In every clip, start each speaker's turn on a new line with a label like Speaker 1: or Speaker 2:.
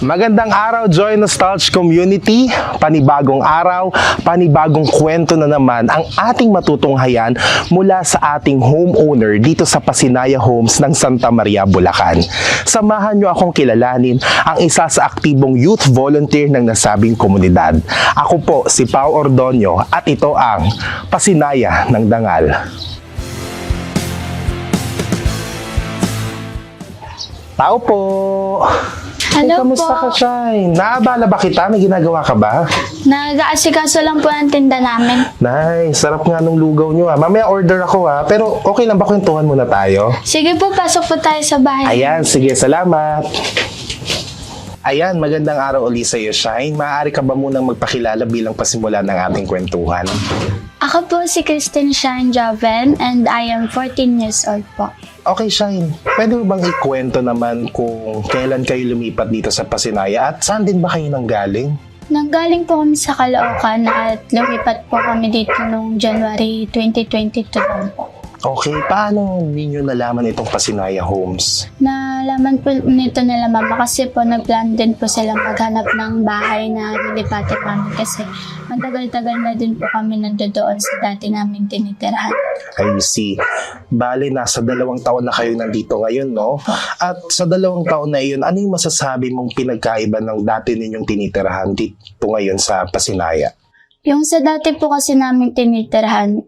Speaker 1: Magandang araw, Joy Nostalgia Community. Panibagong araw, panibagong kwento na naman ang ating matutunghayan mula sa ating homeowner dito sa Pasinaya Homes ng Santa Maria, Bulacan. Samahan niyo akong kilalanin ang isa sa aktibong youth volunteer ng nasabing komunidad. Ako po si Pao Ordonio at ito ang Pasinaya ng Dangal. Tao po!
Speaker 2: Hello
Speaker 1: Eh, kamusta ka,
Speaker 2: po.
Speaker 1: Shine? Naabala ba kita? May ginagawa ka ba?
Speaker 2: Nag-aasikaso lang po ang tinda namin.
Speaker 1: Nice. Sarap nga nung lugaw nyo ha. Mamaya order ako ha. Pero okay lang ba kwentuhan muna tayo?
Speaker 2: Sige po, pasok po tayo sa bahay.
Speaker 1: Ayan, sige. Salamat. Ayan, magandang araw ulit sa iyo, Shine. Maaari ka ba munang magpakilala bilang pasimula ng ating kwentuhan?
Speaker 2: Ako po si Christine Shine Joven and I am 14 years old po.
Speaker 1: Okay, Shine. Pwede mo bang ikwento naman kung kailan kayo lumipat dito sa Pasinaya at saan din ba kayo nanggaling?
Speaker 2: Nanggaling po kami sa Caloocan at lumipat po kami dito noong January 2022 lang po.
Speaker 1: Okay, paano ninyo nalaman itong Pasinaya Homes?
Speaker 2: Nalaman po nito nila mama kasi po nagplan din po silang maghanap ng bahay na lilipatin namin kasi matagal-tagal na din po kami nandoon sa dati naming tinitirahan.
Speaker 1: I see. Bale, nasa dalawang taon na kayo nandito ngayon, no? At sa dalawang taon na iyon, ano yung masasabi mong pinagkaiba ng dati ninyong tinitirahan dito ngayon sa Pasinaya?
Speaker 2: Yung sa dati po kasi namin tinitirahan,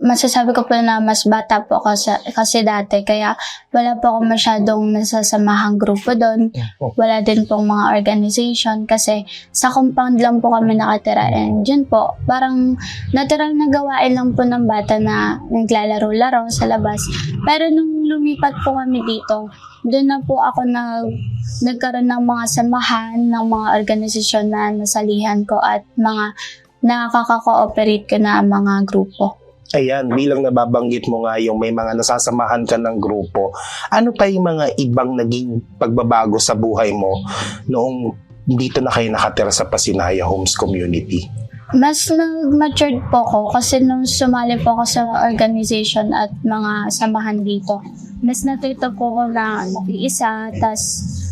Speaker 2: masasabi ko po na mas bata po ako sa, kasi dati. Kaya wala po ako masyadong nasasamahang grupo doon. Wala din pong mga organization kasi sa compound lang po kami nakatira. And yun po, parang natural na gawain lang po ng bata na naglalaro-laro sa labas. Pero nung lumipat po kami dito, doon na po ako nag, nagkaroon ng mga samahan, ng mga organisasyon na nasalihan ko at mga nakaka-cooperate ko na mga grupo.
Speaker 1: Ayan, bilang nababanggit mo nga yung may mga nasasamahan ka ng grupo, ano pa yung mga ibang naging pagbabago sa buhay mo noong dito na kayo nakatira sa Pasinaya Homes Community?
Speaker 2: Mas nag-matured po ko kasi nung sumali po ako sa organization at mga samahan dito, mas natuto po ko na isa, tas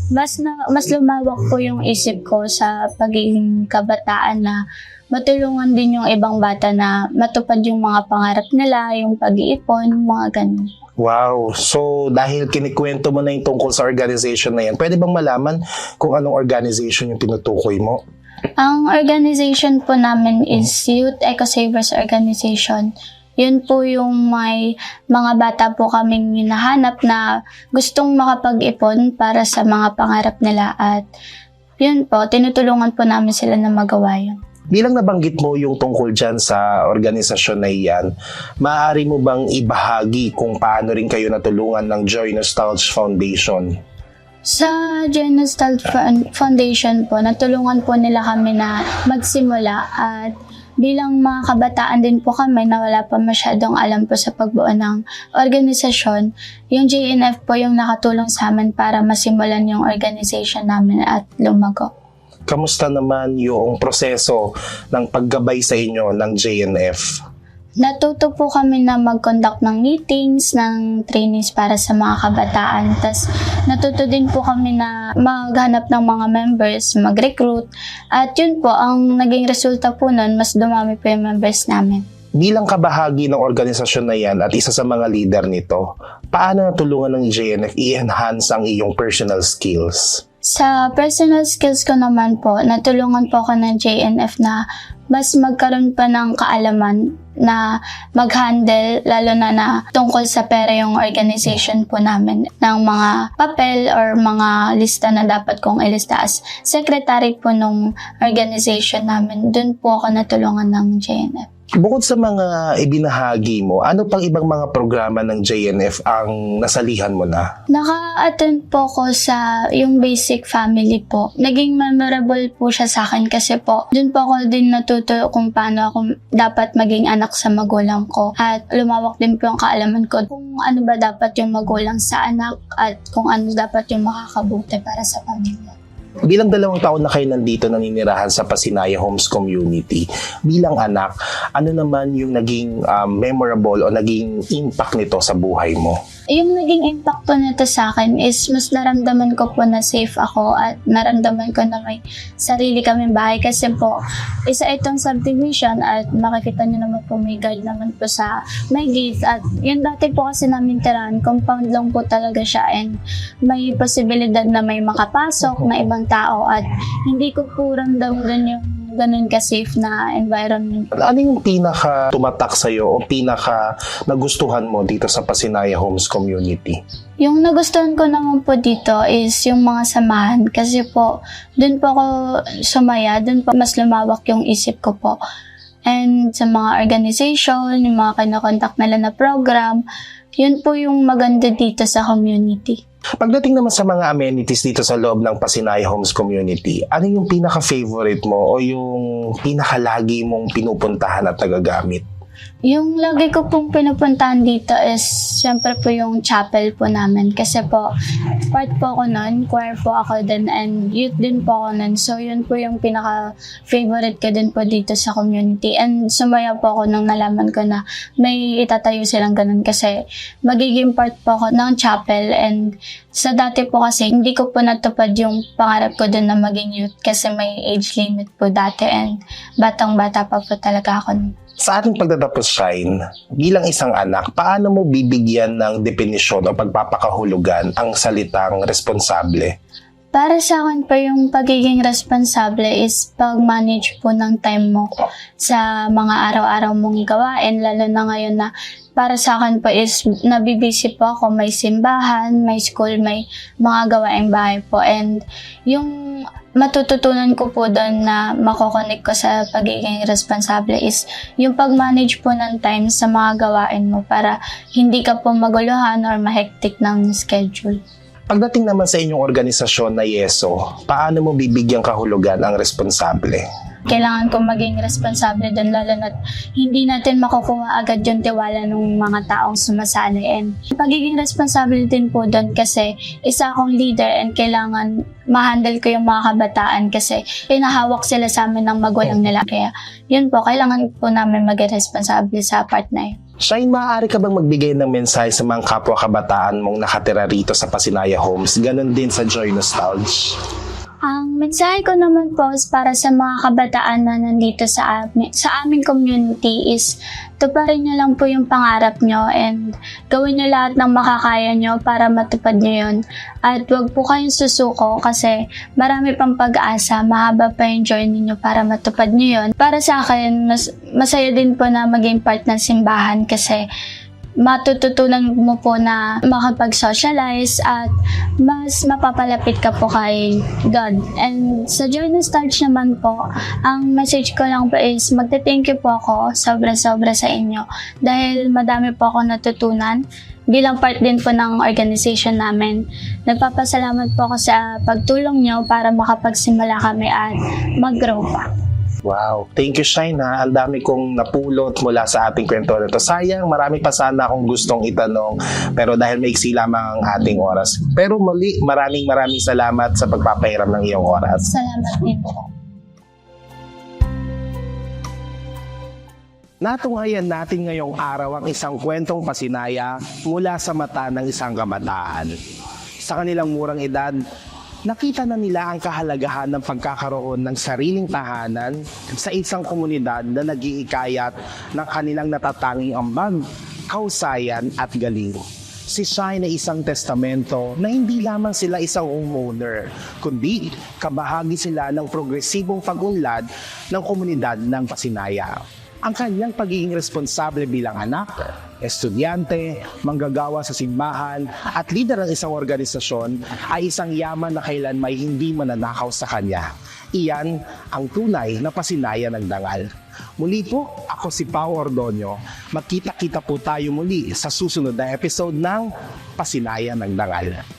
Speaker 2: mas, na, mas lumawak po yung isip ko sa pagiging kabataan na matulungan din yung ibang bata na matupad yung mga pangarap nila, yung pag-iipon, mga ganun.
Speaker 1: Wow. So, dahil kinikwento mo na yung tungkol sa organization na yan, pwede bang malaman kung anong organization yung tinutukoy mo?
Speaker 2: Ang organization po namin is Youth Eco Savers Organization. Yun po yung may mga bata po kaming hinahanap na gustong makapag-ipon para sa mga pangarap nila at yun po, tinutulungan po namin sila na magawa yun.
Speaker 1: Bilang nabanggit mo yung tungkol dyan sa organisasyon na iyan, maaari mo bang ibahagi kung paano rin kayo natulungan ng Joy Nostalgia Foundation?
Speaker 2: Sa Genostal Foundation po, natulungan po nila kami na magsimula at bilang mga kabataan din po kami na wala pa masyadong alam po sa pagbuo ng organisasyon, yung JNF po yung nakatulong sa amin para masimulan yung organization namin at lumago.
Speaker 1: Kamusta naman yung proseso ng paggabay sa inyo ng JNF?
Speaker 2: Natuto po kami na mag-conduct ng meetings, ng trainings para sa mga kabataan. Tapos natuto din po kami na maghanap ng mga members, mag-recruit. At yun po, ang naging resulta po nun, mas dumami po yung members namin.
Speaker 1: Bilang kabahagi ng organisasyon na yan at isa sa mga leader nito, paano natulungan ng JNF i-enhance ang iyong personal skills?
Speaker 2: Sa personal skills ko naman po, natulungan po ako ng JNF na mas magkaroon pa ng kaalaman na mag-handle, lalo na na tungkol sa pera yung organization po namin ng mga papel or mga lista na dapat kong ilista as secretary po nung organization namin. Doon po ako natulungan ng JNF.
Speaker 1: Bukod sa mga ibinahagi mo, ano pang ibang mga programa ng JNF ang nasalihan mo na?
Speaker 2: Naka-attend po ko sa yung basic family po. Naging memorable po siya sa akin kasi po, dun po ako din natuto kung paano ako dapat maging anak sa magulang ko. At lumawak din po yung kaalaman ko kung ano ba dapat yung magulang sa anak at kung ano dapat yung makakabuti para sa pamilya.
Speaker 1: Bilang dalawang taon na kayo nandito naninirahan sa Pasinaya Homes Community, bilang anak, ano naman yung naging um, memorable o naging impact nito sa buhay mo?
Speaker 2: Yung naging impact po nito sa akin is mas naramdaman ko po na safe ako at naramdaman ko na may sarili kaming bahay. Kasi po isa itong subdivision at makikita niyo naman po may guard naman po sa may gate. At yung dati po kasi namin tirahan compound lang po talaga siya. And may posibilidad na may makapasok na ibang tao. At hindi ko po ramdam dun yung ganun ka-safe na environment
Speaker 1: Ano yung pinaka tumatak sa'yo o pinaka nagustuhan mo dito sa Pasinaya Homes Community?
Speaker 2: Yung nagustuhan ko naman po dito is yung mga samahan kasi po dun po ako sumaya, dun po mas lumawak yung isip ko po. And sa mga organization, yung mga kinokontak nila na program, yun po yung maganda dito sa community.
Speaker 1: Pagdating naman sa mga amenities dito sa loob ng Pasinaya Homes Community, ano yung pinaka-favorite mo o yung pinaka-lagi mong pinupuntahan at nagagamit?
Speaker 2: Yung lagi ko pong pinupuntahan dito is syempre po yung chapel po namin kasi po part po ako nun, choir po ako din and youth din po ako nun. So yun po yung pinaka favorite ko din po dito sa community and sumaya po ako nung nalaman ko na may itatayo silang ganun kasi magiging part po ako ng chapel and sa dati po kasi hindi ko po natupad yung pangarap ko din na maging youth kasi may age limit po dati and batang bata pa po talaga ako.
Speaker 1: Sa ating pagtatapos, Shine, bilang isang anak, paano mo bibigyan ng definisyon o pagpapakahulugan ang salitang responsable?
Speaker 2: Para sa akin po yung pagiging responsable is pag-manage po ng time mo sa mga araw-araw mong gawain, lalo na ngayon na para sa akin po is nabibisi po ako, may simbahan, may school, may mga gawaing bahay po. And yung matututunan ko po doon na makokonek ko sa pagiging responsable is yung pag-manage po ng time sa mga gawain mo para hindi ka po maguluhan or mahektik ng schedule.
Speaker 1: Pagdating naman sa inyong organisasyon na YESO, paano mo bibigyan kahulugan ang responsable?
Speaker 2: kailangan ko maging responsable doon lalo na hindi natin makukuha agad yung tiwala ng mga taong sumasali and pagiging responsable din po doon kasi isa akong leader and kailangan ma-handle ko yung mga kabataan kasi pinahawak sila sa amin ng magulang nila kaya yun po kailangan po namin maging responsable sa part na yun.
Speaker 1: Shine, maaari ka bang magbigay ng mensahe sa mga kapwa kabataan mong nakatira rito sa Pasinaya Homes? Ganon din sa Joy Nostalgia.
Speaker 2: Ang mensahe ko naman po para sa mga kabataan na nandito sa amin, sa aming community is tuparin nyo lang po yung pangarap nyo and gawin nyo lahat ng makakaya nyo para matupad nyo yun. At wag po kayong susuko kasi marami pang pag-asa, mahaba pa yung journey nyo para matupad nyo yun. Para sa akin, mas, masaya din po na maging part ng simbahan kasi matututunan mo po na makapag-socialize at mas mapapalapit ka po kay God. And sa Journey Starch naman po, ang message ko lang po is magte-thank you po ako sobra-sobra sa inyo dahil madami po ako natutunan bilang part din po ng organization namin. Nagpapasalamat po ako sa pagtulong nyo para makapagsimula kami at mag-grow pa.
Speaker 1: Wow. Thank you, Shine. Ha? Ang dami kong napulot mula sa ating kwento na ito. Sayang, marami pa sana akong gustong itanong. Pero dahil maiksi lamang ang ating oras. Pero muli, maraming maraming salamat sa pagpapahiram ng iyong oras.
Speaker 2: Salamat din po.
Speaker 1: Natunghayan natin ngayong araw ang isang kwentong pasinaya mula sa mata ng isang kamataan. Sa kanilang murang edad, nakita na nila ang kahalagahan ng pagkakaroon ng sariling tahanan sa isang komunidad na nag-iikayat ng kanilang natatanging ambag, kausayan at galing. Si Shine ay isang testamento na hindi lamang sila isang homeowner, kundi kabahagi sila ng progresibong pag-unlad ng komunidad ng Pasinaya. Ang kanyang pagiging responsable bilang anak, estudyante, manggagawa sa simbahan, at leader ng isang organisasyon ay isang yaman na kailan may hindi mananakaw sa kanya. Iyan ang tunay na pasinaya ng dangal. Muli po, ako si Pao Ordonio. Magkita-kita po tayo muli sa susunod na episode ng Pasinaya ng Dangal.